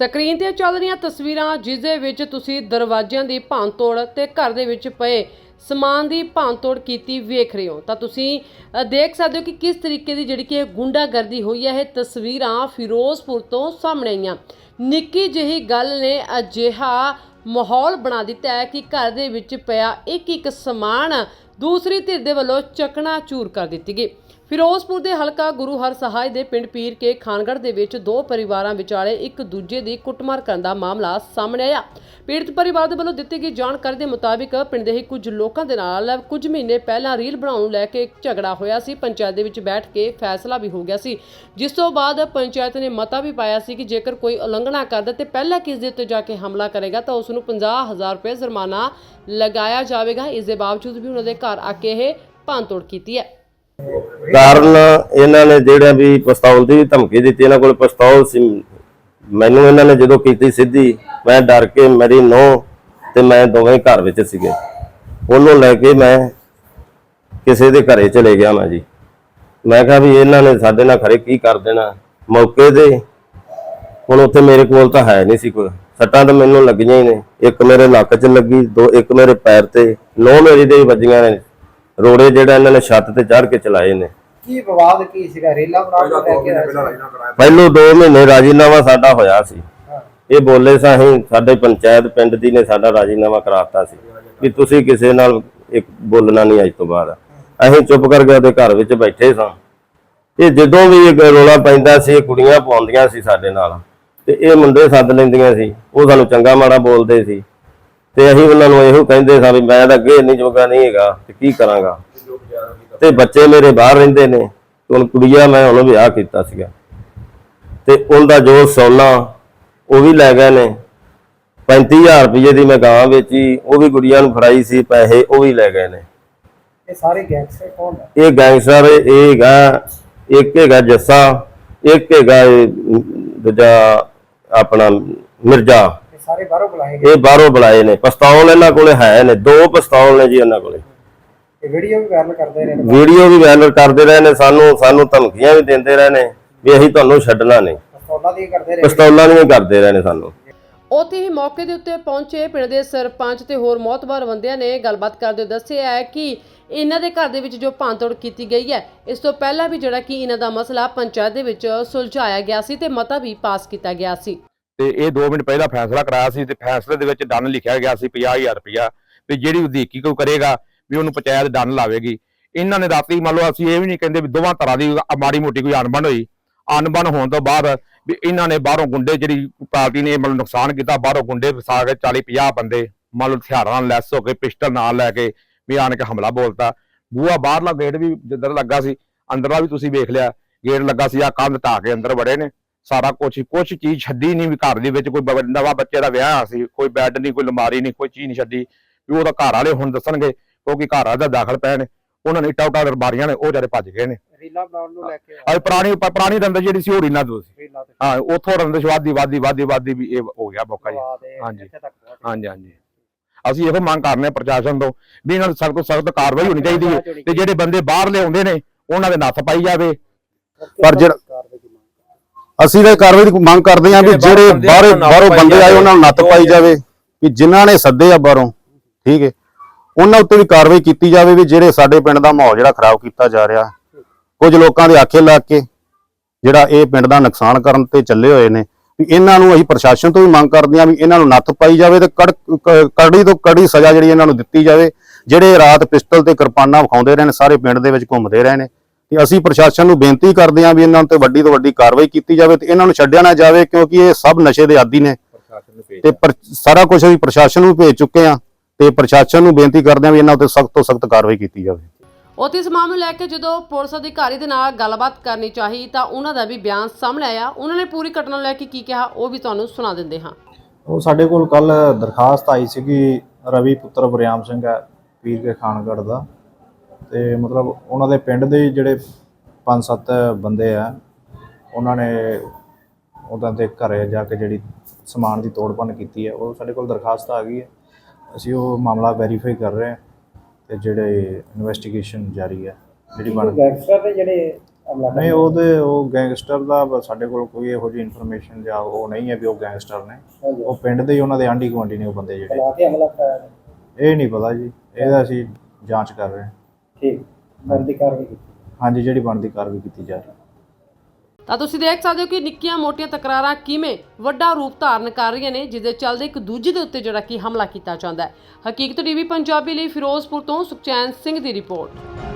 Screen ਤੇ ਚੱਲ ਰਹੀਆਂ ਤਸਵੀਰਾਂ ਜਿਸ ਦੇ ਵਿੱਚ ਤੁਸੀਂ ਦਰਵਾਜ਼ਿਆਂ ਦੀ ਭੰਨਤੋੜ ਤੇ ਘਰ ਦੇ ਵਿੱਚ ਪਏ ਸਮਾਨ ਦੀ ਭੰਨਤੋੜ ਕੀਤੀ ਵੇਖ ਰਹੇ ਹੋ। ਤਾਂ ਤੁਸੀਂ ਅ, ਦੇਖ ਸਕਦੇ ਹੋ ਕਿ ਕਿਸ ਤਰੀਕੇ ਦੀ ਜਿਹੜੀ ਕਿ ਇਹ ਗੁੰਡਾਗਰਦੀ ਹੋਈ ਹੈ ਇਹ ਤਸਵੀਰਾਂ ਫਿਰੋਜ਼ਪੁਰ ਤੋਂ ਸਾਹਮਣੇ ਆਈਆਂ। ਨਿੱਕੀ ਜਿਹੀ ਗੱਲ ਨੇ ਅਜਿਹਾ ਮਾਹੌਲ ਬਣਾ ਦਿੱਤਾ ਹੈ ਕਿ ਘਰ ਦੇ ਵਿੱਚ ਪਿਆ ਇੱਕ ਇੱਕ ਸਮਾਨ ਦੂਸਰੀ ਧਿਰ ਦੇ ਵੱਲੋਂ ਚਕਨਾ ਚੂਰ ਕਰ ਦਿੱਤੀ ਗਈ। ਫਿਰੋਜ਼ਪੁਰ ਦੇ ਹਲਕਾ ਗੁਰੂ ਹਰ ਸਹਾਇ ਦੇ ਪਿੰਡ ਪੀਰ ਕੇ ਖਾਨਗੜ੍ਹ ਦੇ ਵਿੱਚ ਦੋ ਪਰਿਵਾਰਾਂ ਵਿਚਾਲੇ ਇੱਕ ਦੂਜੇ ਦੀ ਕੁੱਟਮਾਰ ਕਰਨ ਦਾ ਮਾਮਲਾ ਸਾਹਮਣੇ ਆਇਆ। ਪੀੜਤ ਪਰਿਵਾਰ ਦੇ ਵੱਲੋਂ ਦਿੱਤੀ ਗਈ ਜਾਣਕਾਰੀ ਦੇ ਮੁਤਾਬਿਕ ਪਿੰਡ ਦੇ ਹੀ ਕੁਝ ਲੋਕਾਂ ਦੇ ਨਾਲ ਕੁਝ ਮਹੀਨੇ ਪਹਿਲਾਂ ਰੀਲ ਬਣਾਉਣ ਨੂੰ ਲੈ ਕੇ ਝਗੜਾ ਹੋਇਆ ਸੀ। ਪੰਚਾਇਤ ਦੇ ਵਿੱਚ ਬੈਠ ਕੇ ਫੈਸਲਾ ਵੀ ਹੋ ਗਿਆ ਸੀ। ਜਿਸ ਤੋਂ ਬਾਅਦ ਪੰਚਾਇਤ ਨੇ ਮਤਾ ਵੀ ਪਾਇਆ ਸੀ ਕਿ ਜੇਕਰ ਕੋਈ ਉਲੰਘਣਾ ਕਰਦਾ ਤੇ ਪਹਿਲਾਂ ਕਿਸ ਦੇ ਉੱਤੇ ਜਾ ਕੇ ਹਮਲਾ ਕਰੇਗਾ ਤਾਂ ਉਸ ਨੂੰ 50000 ਰੁਪਏ ਜੁਰਮਾਨਾ ਲਗਾਇਆ ਜਾਵੇਗਾ। ਇਸ ਦੇ ਬਾਵਜੂਦ ਵੀ ਉਹਨਾਂ ਦੇ ਘਰ ਆ ਕੇ ਇਹ ਭੰਨਤੋੜ ਕੀਤੀ ਹੈ। ਕਾਰਨ ਇਹਨਾਂ ਨੇ ਜਿਹੜਾ ਵੀ ਪਿਸਤੌਲ ਦੀ ਵੀ ਧਮਕੀ ਦਿੱਤੀ, ਇਹਨਾਂ ਕੋਲ ਪਿਸਤੌਲ ਸੀ। ਮੈਨੂੰ ਇਹਨਾਂ ਨੇ ਜਦੋਂ ਕੀਤੀ ਸਿੱਧੀ, ਮੈਂ ਡਰ ਕੇ ਮੇਰੀ ਨੋਹ ਤੇ ਮੈਂ ਦੋਵੇਂ ਘਰ ਵਿੱਚ ਸੀਗੇ। ਉਹਨੂੰ ਲੈ ਕੇ ਮੈਂ ਕਿਸੇ ਦੇ ਘਰੇ ਚਲੇ ਗਿਆ ਮੈਂ ਜੀ। ਮੈਂ ਕਿਹਾ ਵੀ ਇਹਨਾਂ ਨੇ ਸਾਡੇ ਨਾਲ ਖਰੇ ਕੀ ਕਰ ਦੇਣਾ? ਮੌਕੇ ਤੇ ਹੁਣ ਉੱਥੇ ਮੇਰੇ ਕੋਲ ਤਾਂ ਹੈ ਨਹੀਂ ਸੀ ਕੋਈ। ਸੱਟਾਂ ਤਾਂ ਮੈਨੂੰ ਲੱਗੀਆਂ ਹੀ ਨੇ। ਇੱਕ ਮੇਰੇ ਲੱਕ 'ਚ ਲੱਗੀ, ਦੋ, ਇੱਕ ਮੇਰੇ ਪੈਰ ਤੇ। ਨੋ ਮੇਰੀ ਦੇ ਵੱਜੀਆਂ ਨੇ। ਰੋੜੇ ਜਿਹੜਾ ਇਹਨਾਂ ਨੇ ਛੱਤ ਤੇ ਚੜ੍ਹ ਕੇ ਚਲਾਏ ਨੇ। ਕੀ ਵਿਵਾਦ ਕੀ ਸੀਗਾ? ਰੇਲਾ ਬਣਾ ਕੇ ਲੈ ਕੇ ਆਏ ਸੀ? ਪਹਿਲੋਂ 2 ਮਹੀਨੇ ਰਾਜੀਨਾਮਾ ਸਾਡਾ ਹੋਇਆ ਸੀ। ਇਹ ਬੋਲੇ ਸਾਂ ਅਸੀਂ ਸਾਡੇ ਪੰਚਾਇਤ ਪਿੰਡ ਦੀ ਨੇ ਸਾਡਾ ਰਾਜੀਨਾਮਾ ਕਰਾਤਾ ਸੀ ਵੀ ਤੁਸੀਂ ਕਿਸੇ ਨਾਲ ਇੱਕ ਬੋਲਣਾ ਨਹੀਂ ਅੱਜ ਤੋਂ ਬਾਅਦ। ਅਸੀਂ ਚੁੱਪ ਕਰਕੇ ਉਹਦੇ ਘਰ ਵਿੱਚ ਬੈਠੇ ਸਾਂ। ਇਹ ਜਦੋਂ ਵੀ ਇਹ ਰੋਲਾ ਪੈਂਦਾ ਸੀ ਇਹ ਕੁੜੀਆਂ ਪਾਉਂਦੀਆਂ ਸੀ ਸਾਡੇ ਨਾਲ। ਤੇ ਇਹ ਮੁੰਡੇ ਸੱਦ ਲੈਂਦੀਆਂ ਸੀ। ਉਹ ਸਾਨੂੰ ਚੰਗਾ ਮਾੜਾ ਬੋਲਦੇ ਸੀ। ਤੇ ਅਸੀਂ ਉਹਨਾਂ ਨੂੰ ਇਹੋ ਕਹਿੰਦੇ ਸਾਂ ਵੀ ਮੈਂ ਤਾਂ ਅੱਗੇ ਇੰਨੀ ਜੋਗਾ ਨਹੀਂ ਹੈਗਾ ਤੇ ਕੀ ਕਰਾਂਗਾ? ਤੇ ਬੱਚੇ ਮੇਰੇ ਬਾਹਰ ਰਹਿੰਦੇ ਨੇ ਹੁਣ ਕੁੜੀਆ ਮੈਂ ਉਹਨੂੰ ਵਿਆਹ ਕੀਤਾ ਸੀਗਾ। ਤੇ ਉਹਦਾ ਜੋ ਸੋਨਾ ਉਹ ਵੀ ਲੈ ਗਏ ਨੇ। 35000 ਰੁਪਏ ਦੀ ਮੈਂ ਗਾਂ ਵੇਚੀ ਉਹ ਵੀ ਗੁੜੀਆਂ ਨੂੰ ਫੜਾਈ ਸੀ ਪੈਸੇ ਉਹ ਵੀ ਲੈ ਗਏ ਨੇ। ਇਹ ਸਾਰੇ ਗੈਂਗਸਟਰ ਕੌਣ ਹੈ ਇਹ ਗੈਂਗਸਟਰ ਇਹ ਹੈਗਾ ਇੱਕ ਹੈਗਾ ਜੱਸਾ ਇੱਕ ਹੈਗਾ ਦੂਜਾ ਆਪਣਾ ਮਿਰਜ਼ਾ। ਸਾਰੇ ਬਾਹਰੋਂ ਬੁਲਾਏ ਗਏ। ਇਹ ਬਾਹਰੋਂ ਬੁਲਾਏ ਨੇ ਪਿਸਤੌਲ ਇਹਨਾਂ ਕੋਲੇ ਹੈ ਨੇ ਦੋ ਪਿਸਤੌਲ ਨੇ ਜੀ ਇਹਨਾਂ ਕੋਲੇ। ਇਹ ਵੀਡੀਓ ਵੀ ਵਾਇਰਲ ਕਰਦੇ ਰਹੇ ਨੇ ਵੀਡੀਓ ਵੀ ਵਾਇਰਲ ਕਰਦੇ ਰਹੇ ਨੇ ਸਾਨੂੰ ਸਾਨੂੰ ਧਮਕੀਆਂ ਵੀ ਦਿੰਦੇ ਰਹੇ ਨੇ ਵੀ ਅਸੀਂ ਤੁਹਾਨੂੰ ਛੱਡਣਾ ਨਹੀਂ। ਪਿਸਤੌਲਾਂ ਦੀ ਕਰਦੇ ਰਹੇ। ਪਿਸਤੌਲਾਂ ਵੀ ਕਰਦੇ ਰਹੇ ਨੇ ਸਾਨੂੰ। ਉੱਥੇ ਹੀ ਮੌਕੇ ਦੇ ਉੱਤੇ ਪਹੁੰਚੇ ਪਿੰਡ ਦੇ ਸਰਪੰਚ ਤੇ ਹੋਰ ਮੌਤਬਾਰ ਬੰਦਿਆਂ ਨੇ ਗੱਲਬਾਤ ਕਰਦੇ ਦੱਸਿਆ ਹੈ ਕਿ ਇਹਨਾਂ ਦੇ ਘਰ ਦੇ ਵਿੱਚ ਜੋ ਭੰਨਤੋੜ ਕੀਤੀ ਗਈ ਹੈ ਇਸ ਤੋਂ ਪਹਿਲਾਂ ਵੀ ਜਿਹੜਾ ਕਿ ਇਹਨਾਂ ਦਾ ਮਸਲਾ ਪੰਚਾਇਤ ਦੇ ਵਿੱਚ ਸੁਲਝਾਇਆ ਗਿਆ ਸੀ ਤੇ ਮਤਾ ਵੀ ਪਾਸ ਕੀਤਾ ਗਿਆ ਸੀ। ਤੇ ਇਹ 2 ਮਿੰਟ ਪਹਿਲਾਂ ਫੈਸਲਾ ਕਰਾਇਆ ਸੀ ਤੇ ਫੈਸਲੇ ਦੇ ਵਿੱਚ ਡਨ ਲਿਖਿਆ ਗਿਆ ਸੀ 50000 ਰੁਪਇਆ ਵੀ ਜਿਹੜੀ ਉਦੀਕੀ ਕੋਈ ਕਰੇਗਾ ਵੀ ਉਹਨੂੰ ਪੰਚਾਇਤ ਡਨ ਲਾਵੇਗੀ। ਇਹਨਾਂ ਨੇ ਰਾਤੀ ਮੰਨ ਲਓ ਅਸੀਂ ਇਹ ਵੀ ਨਹੀਂ ਕਹਿੰਦੇ ਵੀ ਦੋਵਾਂ ਤਰ੍ਹਾਂ ਦੀ ਮਾੜੀ ਮੋਟੀ ਕੋਈ ਅਣਬਣ ਹੋਈ। ਅਣਬਣ ਹੋਣ ਤੋਂ ਬਾਅਦ ਵੀ ਇਹਨਾਂ ਨੇ ਬਾਹਰੋਂ ਗੁੰਡੇ ਜਿਹੜੀ ਪਾਰਟੀ ਨੇ ਮਤਲਬ ਨੁਕਸਾਨ ਕੀਤਾ, ਬਾਹਰੋਂ ਗੁੰਡੇ ਵਸਾ ਕੇ 40 50 ਬੰਦੇ ਮੰਨ ਲਓ ਹਥਿਆਰਾਂ ਨਾਲ ਲੈਸ ਹੋ ਕੇ, ਪਿਸਟਲ ਨਾਲ ਲੈ ਕੇ ਵੀ ਆਣ ਕੇ ਹਮਲਾ ਬੋਲਤਾ। ਬੂਆ ਬਾਹਰਲਾ ਗੇਟ ਵੀ ਜਿੱਧਰ ਲੱਗਾ ਸੀ, ਅੰਦਰਲਾ ਵੀ ਤੁਸੀਂ ਵੇਖ ਲਿਆ, ਗੇਟ ਲੱਗਾ ਸੀ ਆ ਕੰਧ ਢਾਹ ਕੇ ਅੰਦਰ ਵੜੇ ਨੇ। ਸਾਰਾ ਕੁਝ ਕੁਝ ਚੀਜ਼ ਛੱਡੀ ਨਹੀਂ ਵੀ ਘਰ ਦੇ ਵਿੱਚ ਕੋਈ ਬ- ਨਵਾਂ ਬੱਚੇ ਦਾ ਵਿਆਹ ਸੀ ਕੋਈ ਬੈੱਡ ਨਹੀਂ ਕੋਈ ਲਮਾਰੀ ਨਹੀਂ ਕੋਈ ਚੀਜ਼ ਨਹੀਂ ਛੱਡੀ। ਵੀ ਉਹਦਾ ਘਰ ਵਾਲੇ ਹੁਣ ਦੱਸਣਗੇ ਕਿਉਂਕਿ ਘਰ ਵਾਲੇ ਦਾ ਦਾਖਲ ਨੇ। ਉਹਨਾਂ ਨੇ ਇੱਟਾਂ ਉੱਟਾਂ ਦਰਬਾਰੀਆਂ ਨੇ ਉਹ ਜਿਹੜੇ ਭੱਜ ਗਏ ਨੇ। ਰੀਲਾ ਬਣਾਉਣ ਨੂੰ ਲੈ ਕੇ ਅੱਜ ਪੁਰਾਣੀ ਪ- ਪੁਰਾਣੀ ਰੰਦ ਜਿਹੜੀ ਸੀ ਉਹ ਰੀਨਾ ਦੋ ਸੀ। ਰੀਲਾ ਤੇ। ਹਾਂ ਉੱਥੋਂ ਰੰਦਸ਼ ਵਾਦੀ ਵਾਦੀ ਵਾਦੀ ਵਾਦੀ ਵੀ ਇਹ ਹੋ ਗਿਆ ਮੌਕਾ ਜੀ। ਹਾਂਜੀ। ਇੱਥੇ ਤੱਕ ਪਹੁੰਚ ਹਾਂਜੀ ਹਾਂਜੀ। ਅਸੀਂ ਇਹੋ ਮੰਗ ਕਰਨੇ ਆ ਪ੍ਰਸ਼ਾਸਨ ਤੋਂ ਵੀ ਇਹਨਾਂ ਨੂੰ ਸਖਤ ਤੋਂ ਸਖਤ ਕਾਰਵਾਈ ਹੋਣੀ ਚਾਹੀਦੀ ਹੈ। ਤੇ ਜਿਹੜੇ ਬੰਦੇ ਬਾਹਰ ਲਿਆਉਂਦੇ ਨੇ ਉਹਨਾਂ ਦੇ ਨੱਥ ਪਾਈ ਜਾਵੇ। ਪਰ ਜਿਹੜਾ- ਅਸੀਂ ਤਾਂ ਇਹ ਕਾਰਵਾਈ ਦੀ ਮੰਗ ਕਰਦੇ ਹਾਂ ਵੀ ਜਿਹੜੇ ਬਾਹਰੋਂ ਬਾਹਰੋਂ ਬੰਦੇ ਆਏ ਉਹਨਾਂ ਨੂੰ ਨੱਥ ਪਾਈ ਜਾਵੇ ਵੀ ਜਿਨ੍ਹਾਂ ਨੇ ਸੱਦੇ ਆ ਬਾਹਰੋਂ ਠੀਕ ਹੈ। ਉਹਨਾਂ ਉੱਤੇ ਵੀ ਕਾਰਵਾਈ ਕੀਤੀ ਜਾਵੇ ਵੀ ਜਿਹੜੇ ਸਾਡੇ ਪਿੰਡ ਦਾ ਮਾਹੌਲ ਜਿਹੜਾ ਖਰਾਬ ਕੀਤਾ ਜਾ ਰਿਹਾ। ਕੁਝ ਲੋਕਾਂ ਦੇ ਆਖੇ ਲੱਗ ਕੇ ਜਿਹੜਾ ਇਹ ਪਿੰਡ ਦਾ ਨੁਕਸਾਨ ਕਰਨ ਤੇ ਚੱਲੇ ਹੋਏ ਨੇ। ਵੀ ਇਹਨਾਂ ਨੂੰ ਅਸੀਂ ਪ੍ਰਸ਼ਾਸਨ ਤੋਂ ਵੀ ਮੰਗ ਕਰਦੇ ਹਾਂ ਵੀ ਇਹਨਾਂ ਨੂੰ ਨੱਥ ਪਾਈ ਜਾਵੇ ਤੇ ਕੜ- ਕ- ਕੜੀ ਤੋਂ ਕੜੀ ਸਜ਼ਾ ਜਿਹੜੀ ਇਹਨਾਂ ਨੂੰ ਦਿੱਤੀ ਜਾਵੇ। ਜਿਹੜੇ ਰਾਤ ਪਿਸਟਲ ਤੇ ਕਿਰਪਾਨਾਂ ਵਿਖਾਉਂਦੇ ਰਹੇ ਨੇ ਸਾਰੇ ਪਿੰਡ ਦੇ ਵਿੱਚ ਘੁੰਮਦੇ ਰਹੇ ਨੇ। ਤੇ ਅਸੀਂ ਪ੍ਰਸ਼ਾਸਨ ਨੂੰ ਬੇਨਤੀ ਕਰਦੇ ਹਾਂ ਵੀ ਇਹਨਾਂ ਤੇ ਵੱਡੀ ਤੋਂ ਵੱਡੀ ਕਾਰਵਾਈ ਕੀਤੀ ਜਾਵੇ ਤੇ ਇਹਨਾਂ ਨੂੰ ਛੱਡਿਆ ਨਾ ਜਾਵੇ ਕਿਉਂਕਿ ਇਹ ਸਭ ਨਸ਼ੇ ਦੇ ਆਦੀ ਨੇ। ਤੇ ਸਾਰਾ ਕੁਝ ਅਸੀਂ ਪ੍ਰਸ਼ਾਸਨ ਨੂੰ ਭੇਜ ਚੁੱਕੇ ਹਾਂ ਤੇ ਪ੍ਰਸ਼ਾਸਨ ਨੂੰ ਬੇਨਤੀ ਕਰਦੇ ਹਾਂ ਵੀ ਇਹਨਾਂ ਉੱਤੇ ਸਖਤ ਤੋਂ ਸਖਤ ਕਾਰਵਾਈ ਕੀਤੀ ਜਾਵੇ। ਉੱਥੇ ਇਸ ਮਾਮਲੇ ਨੂੰ ਲੈ ਕੇ ਜਦੋਂ ਪੁਲਿਸ ਅਧਿਕਾਰੀ ਦੇ ਨਾਲ ਗੱਲਬਾਤ ਕਰਨੀ ਚਾਹੀ ਤਾਂ ਉਹਨਾਂ ਦਾ ਵੀ ਬਿਆਨ ਸਾਹਮਣੇ ਆਇਆ। ਉਹਨਾਂ ਨੇ ਪੂਰੀ ਘਟਨਾ ਲੈ ਕੇ ਕੀ ਕਿਹਾ ਉਹ ਵੀ ਤੁਹਾਨੂੰ ਸੁਣਾ ਦਿੰਦੇ ਹਾਂ। ਉਹ ਸਾਡੇ ਕੋਲ ਕੱਲ ਦਰਖਾਸਤ ਆਈ ਸੀਗੀ ਰਵੀ ਪੁੱਤਰ ਬਰਿਆਮ ਸਿੰਘ ਹੈ ਪੀਰ ਕੇ ਖਾਨਗੜ੍ਹ ਦਾ। ਤੇ ਮਤਲਬ ਉਹਨਾਂ ਦੇ ਪਿੰਡ ਦੇ ਜਿਹੜੇ ਪੰਜ ਸੱਤ ਬੰਦੇ ਆ ਉਹਨਾਂ ਨੇ ਉਹਨਾਂ ਦੇ ਘਰੇ ਜਾ ਕੇ ਜਿਹੜੀ ਸਮਾਨ ਦੀ ਤੋੜਪੰਨ ਕੀਤੀ ਹੈ ਉਹ ਸਾਡੇ ਕੋਲ ਦਰਖਾਸਤ ਆ ਗਈ ਹੈ। ਅਸੀਂ ਉਹ ਮਾਮਲਾ ਵੈਰੀਫਾਈ ਕਰ ਰਹੇ ਹਾਂ ਤੇ ਜਿਹੜੇ ਇਨਵੈਸਟੀਗੇਸ਼ਨ ਜਾਰੀ ਹੈ ਜਿਹੜੀ ਬਣ ਗੈਂਗਸਟਰ ਦੇ ਜਿਹੜੇ ਨਹੀਂ ਉਹਦੇ ਉਹ ਗੈਂਗਸਟਰ ਦਾ ਸਾਡੇ ਕੋਲ ਕੋਈ ਇਹੋ ਜਿਹੀ ਇਨਫੋਰਮੇਸ਼ਨ ਜਾਂ ਉਹ ਨਹੀਂ ਹੈ ਵੀ ਉਹ ਗੈਂਗਸਟਰ ਨੇ। ਉਹ ਪਿੰਡ ਦੇ ਹੀ ਉਹਨਾਂ ਦੇ ਆਂਢੀ ਗੁਆਂਢੀ ਨੇ ਉਹ ਬੰਦੇ ਜਿਹੜੇ। ਇਹ ਨਹੀਂ ਪਤਾ ਜੀ ਇਹਦਾ ਅਸੀਂ ਜਾਂਚ ਕਰ ਰਹੇ ਹਾਂ। ਠੀਕ ਬੰਦੀ ਕਾਰਵਾਈ ਕੀਤੀ। ਹਾਂਜੀ ਜਿਹੜੀ ਬਣਦੀ ਕਾਰਵਾਈ ਕੀਤੀ ਜਾ ਰਹੀ। ਹੈ ਤਾਂ ਤੁਸੀਂ ਦੇਖ ਸਕਦੇ ਹੋ ਕਿ ਨਿੱਕੀਆਂ ਮੋਟੀਆਂ ਤਕਰਾਰਾਂ ਕਿਵੇਂ ਵੱਡਾ ਰੂਪ ਧਾਰਨ ਕਰ ਰਹੀਆਂ ਨੇ ਜਿਸ ਦੇ ਚੱਲਦੇ ਇੱਕ ਦੂਜੇ ਦੇ ਉੱਤੇ ਜਿਹੜਾ ਕਿ ਹਮਲਾ ਕੀਤਾ ਜਾਂਦਾ ਹੈ। ਹਕੀਕਤ ਟੀਵੀ ਪੰਜਾਬੀ ਲਈ ਫਿਰੋਜ਼ਪੁਰ ਤੋਂ ਸੁਖਚੈਨ ਸਿੰਘ ਦੀ ਰਿਪੋਰਟ।